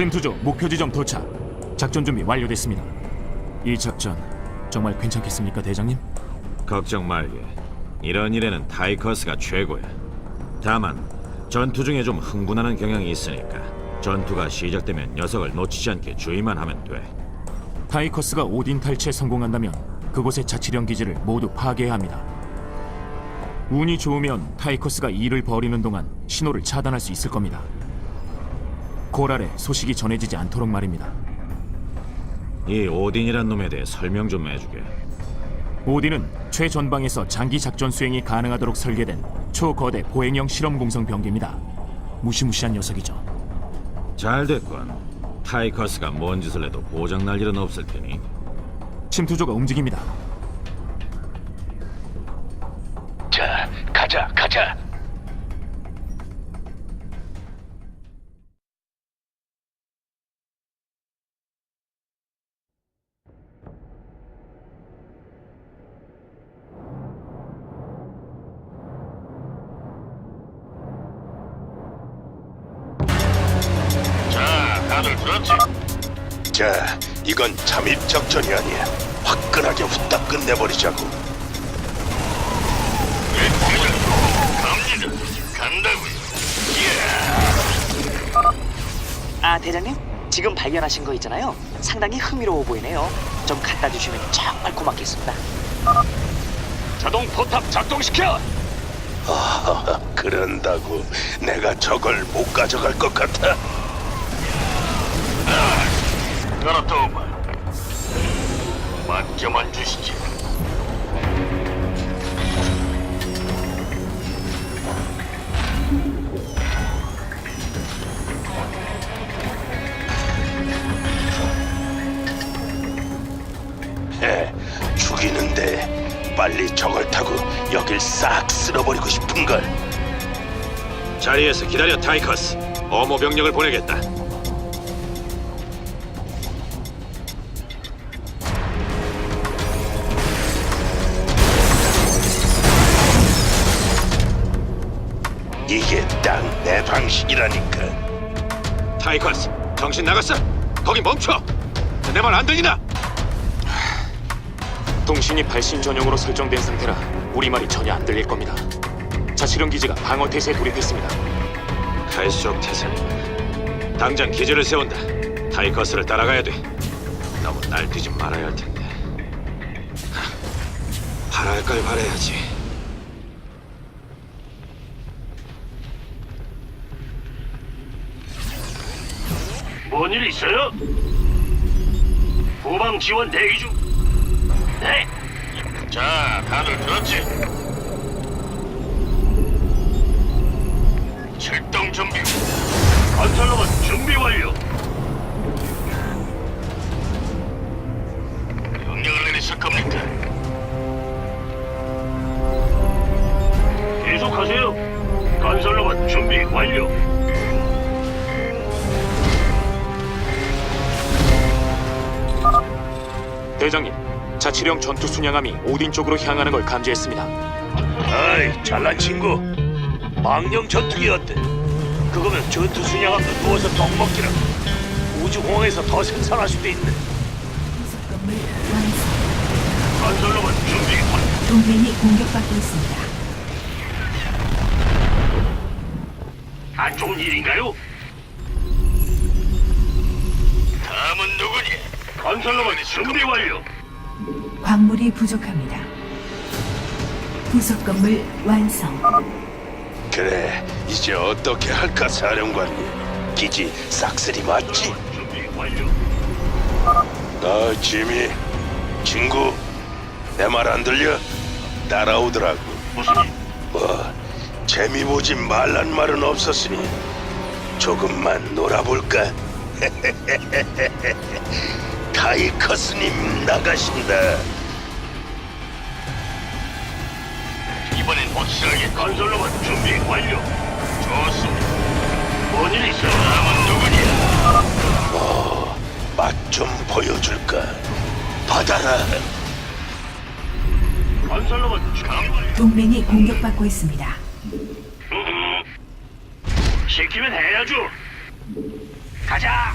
침투조 목표 지점 도착. 작전 준비 완료됐습니다. 이 작전 정말 괜찮겠습니까, 대장님? 걱정 말게. 이런 일에는 타이커스가 최고야. 다만 전투 중에 좀 흥분하는 경향이 있으니까 전투가 시작되면 녀석을 놓치지 않게 주의만 하면 돼. 타이커스가 오딘 탈취에 성공한다면 그곳의 자치령 기지를 모두 파괴해야 합니다. 운이 좋으면 타이커스가 일을 벌이는 동안 신호를 차단할 수 있을 겁니다. 고랄에 소식이 전해지지 않도록 말입니다. 이 오딘이란 놈에 대해 설명 좀 해주게. 오딘은 최전방에서 장기 작전 수행이 가능하도록 설계된 초거대 보행형 실험 공성 병기입니다. 무시무시한 녀석이죠. 잘 됐군. 타이커스가 뭔 짓을 해도 고장 날 일은 없을 테니. 침투조가 움직입니다. 들었지? 자, 이건 잠입 작전이 아니야. 화끈하게 후딱 끝내버리자고. 갑니다. 간다고요. 아 대장님 지금 발견하신 거 있잖아요 상당히 흥미로워 보이네요 좀 갖다 주시면 정말 고맙겠습니다 자동 포탑 작동시켜. 그런다고 내가 저걸 못 가져갈 것 같아? 알았다오마. 맡겨만 주시지. 해, 죽이는데 빨리 저걸 타고 여길 싹 쓸어버리고 싶은걸. 자리에서 기다려 타이커스. 어모 병력을 보내겠다. 내 방식이라니까. 타이커스, 정신 나갔어? 거기 멈춰. 내 말 안 들리나? 통신이 발신 전용으로 설정된 상태라 우리 말이 전혀 안 들릴 겁니다. 자치령 기지가 방어 태세에 돌입했습니다. 갈수록 태산이 당장 기지를 세운다. 타이커스를 따라가야 돼. 너무 날뛰지 말아야 할 텐데. 하, 바랄 걸 바래야지. 뭔 일 있어요? 후방 지원 대기 중. 네. 자, 다들 들었지? 출동 준비. 건설로만 준비 완료. 명령을 내리실 겁니까? 계속하세요. 건설로만 준비 완료. 대장님, 자치령 전투 순양함이 오딘 쪽으로 향하는 걸 감지했습니다. 아이, 잘난 친구. 망령 전투기 어때? 그거면 전투 순양함도 누워서 떡 먹기라. 우주공항에서 더 생산할 수도 있네. 건물 완성. 건설로만 준비 완료. 동맹이 공격받고 있습니다. 안 좋은 일인가요? 다음은 누구니? 건설로만 준비 완료. 광물이 부족합니다. 부속 건물 완성. 그래, 이제 어떻게 할까, 사령관님? 기지 싹쓸이 맞지? 준비 완료. 아, 지미, 친구, 내 말 안 들려? 따라오더라고. 무슨 일? 뭐, 재미 보지 말란 말은 없었으니 조금만 놀아볼까? 타이커스님 나가신다. 이번엔 확실하게 건설로만 준비 완료. 좋습니다. 뭔일 있어요? 다음은 누구니? 맛좀 보여줄까? 받아라. 건설로만 준비. 동맹이 공격받고 있습니다. 시키면 해야죠. 가자.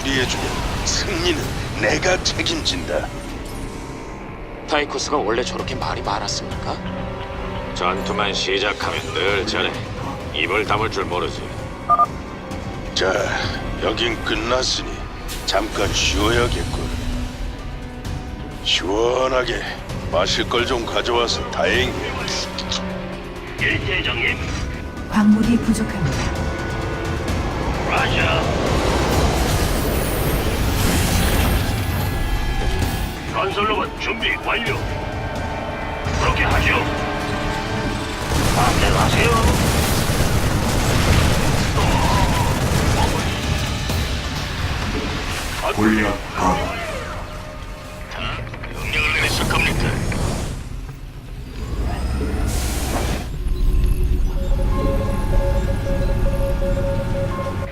수리해주면 승리는 내가 책임진다. 타이커스가 원래 저렇게 말이 많았습니까? 전투만 시작하면 늘 저래. 입을 다물 줄 모르지. 자, 여긴 끝났으니 잠깐 쉬어야겠군. 시원하게 마실 걸 좀 가져와서 다행이야. 일대장님. 광물이 부족합니다. 라자. 건설로만 준비 완료. 그렇게 하죠. 마음대로 하세요. 골리앗 가도 명령을 내리실 겁니까?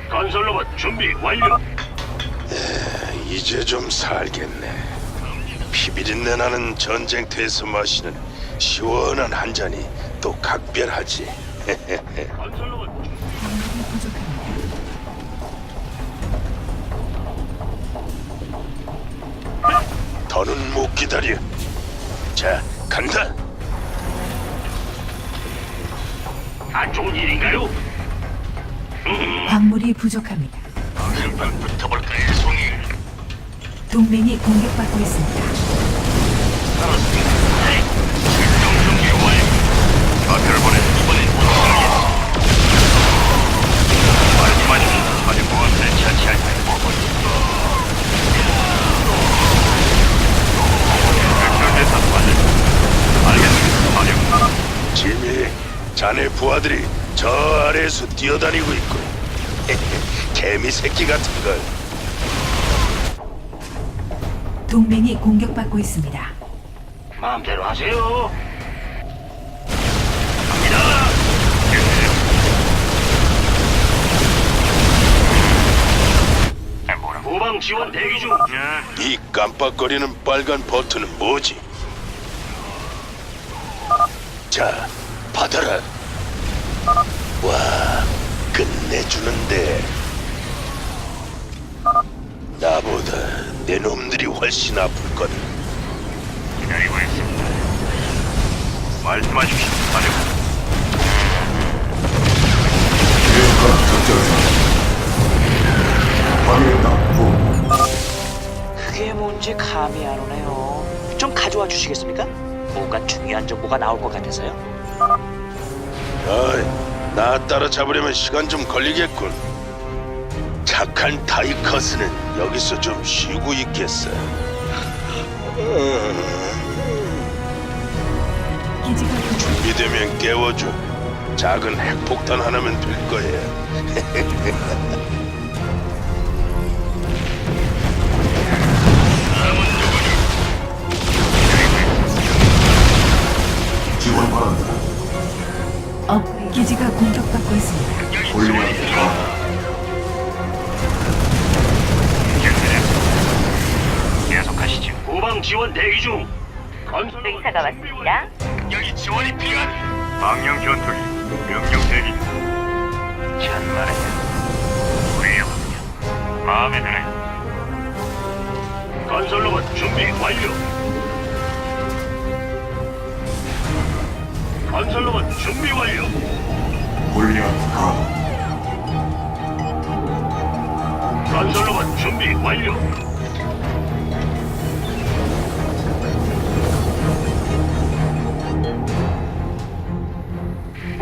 건설로만 준비 완료. 이제 좀 살겠네. 피비린내 나는 전쟁터에서 마시는 시원한 한 잔이 또 각별하지. 건설로만 광물이 부족합니다. 더는 못 기다려. 자, 간다. 안 좋은 일인가요? 광물이 부족합니다. 한판 붙어볼까요, 송이? 동맹이 공격받고 있습니다. 자네 부하들이 저 아래에서 뛰어다니고 있고. 개미 새끼 같은 걸. 동맹이 공격받고 있습니다. 마음대로 하세요. 후방 지원 대기 중. 이 깜빡거리는 빨간 버튼은 뭐지? 자, 받아라. 와, 끝내주는데. 나보다 내 놈들이 훨씬 아플 거다. 기다리고 있습니다. 말씀하십시오. 완료. 계획과 적절성. 확인했다. 부. 그게 뭔지 감이 안 오네요. 좀 가져와 주시겠습니까? 뭔가 중요한 정보가 나올 것 같아서요. 어이, 나 따라잡으려면 시간 좀 걸리겠군. 착한 타이커스는 여기서 좀 쉬고 있겠어. 기지가. 준비되면 깨워줘. 작은 핵폭탄 하나면 될 거야. 지원 바란다. 업 기지가 공격받고 있습니다. 가도 계속하시죠. 후방 지원 대기 중. 건설 의사가 왔습니다. 여기 지원이 필요한 망령 전투기 명령 대기 참말이야 훌륭하군요 마음에 드네 건설로만 준비 완료. 건설로만 준비 완료. 가도 건설로봇 준비 완료.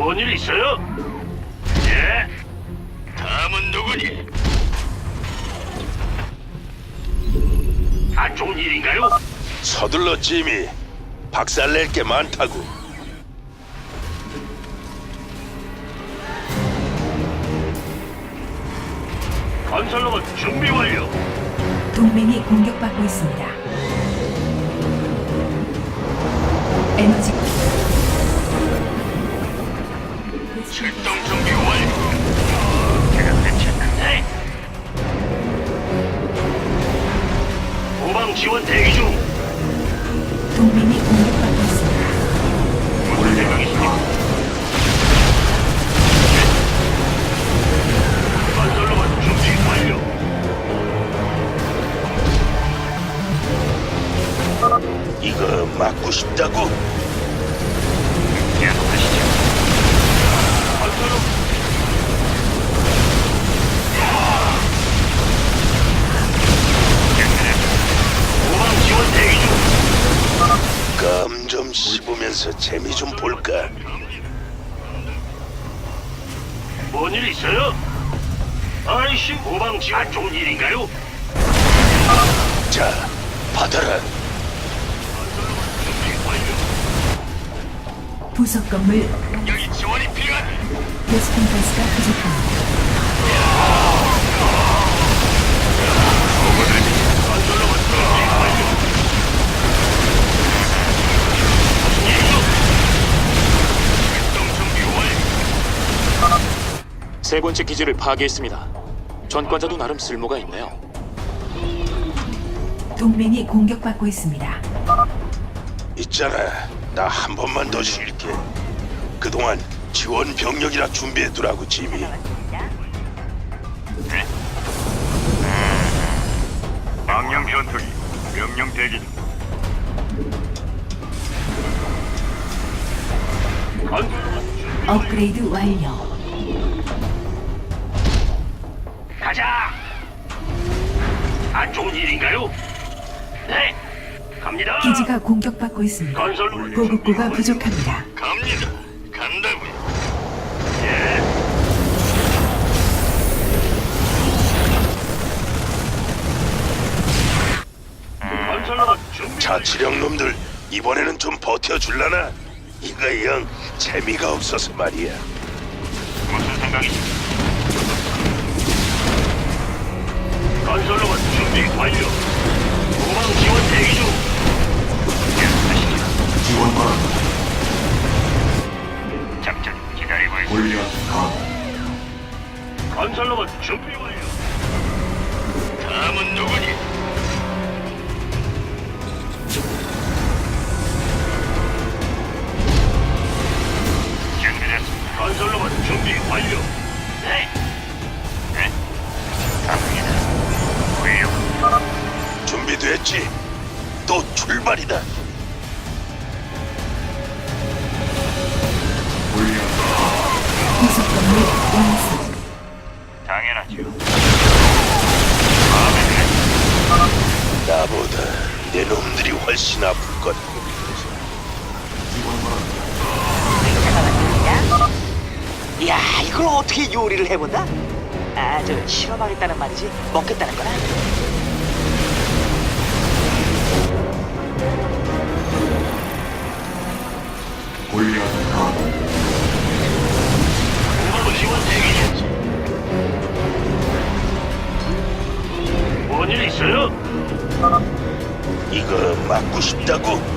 뭔 일 있어요? 예. 다음은 누구니? 안 좋은 일인가요? 서둘러 지미. 박살낼 게 많다고. 건설로봇 준비 완료. 동맹이 공격받고 있습니다. 에너지 출동 준비 완료. 지원 대기 중. 뭔 일 있어요? 아이씨, 후방 지원 좋은 일인가요? 자, 받아라. 부속 건물 여기 지원이 필요하다. 베스킨 가스가 부족합니다. 세 번째 기지를 파괴했습니다. 전권자도 나름 쓸모가 있네요. 동맹이 공격받고 있습니다. 있잖아. 나 한 번만 더 쉴게. 그동안 지원 병력이라 준비해 두라고 지미. 망령 전투기 명령 대기 중. 업그레이드 완료. 일인가요? 네. 갑니다. 기지가 공격받고 있습니다. 건설로봇 보급고가 부족합니다. 갑니다. 간다고요. 예. 준비. 자치령 놈들 이번에는 좀 버텨줄라나? 이거 영 재미가 없어서 말이야. 무슨 생각이지? 건설로봇 준비 완료. 후방 지원 대기 중. 지원 바란다. 작전 기다리고 있습니다. 골리앗 가. 건설로봇 준비 완료. 다음은 누구니? 내 놈들이 훨씬 아플 거다. 지원 바란다. 야, 이걸 어떻게 요리를 해본다? 아, 저 실험하겠다는 말이지 먹겠다는 거나? 골리앗 이거